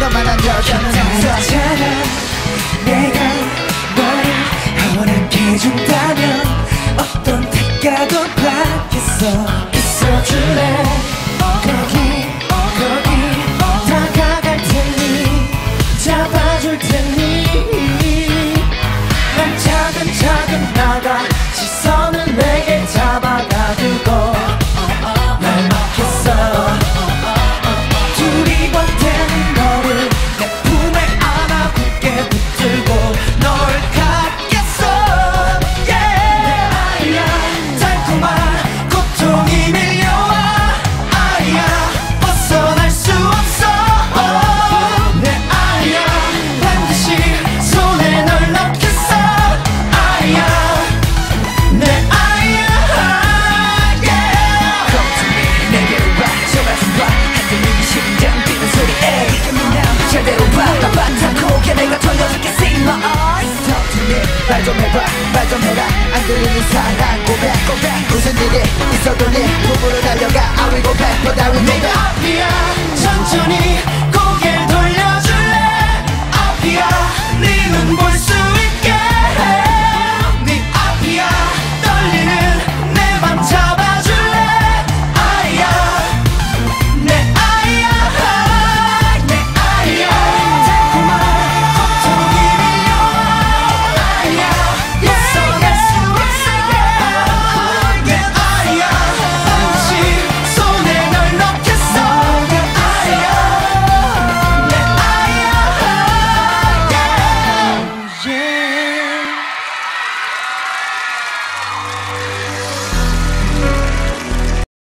너만한 여자는 없어 괜찮아 내가 널 허락해 준다면 어떤 대가도 받겠어. 있어줄래 말 좀 해봐 말 좀 해라. 안 들리는 사랑 고백 고백. 무슨 일이 있어도 네 몸으로 달려가. I will go back but I will go back 앞이야. 천천히 고개 돌려줄래? 앞이야. 네 눈 볼수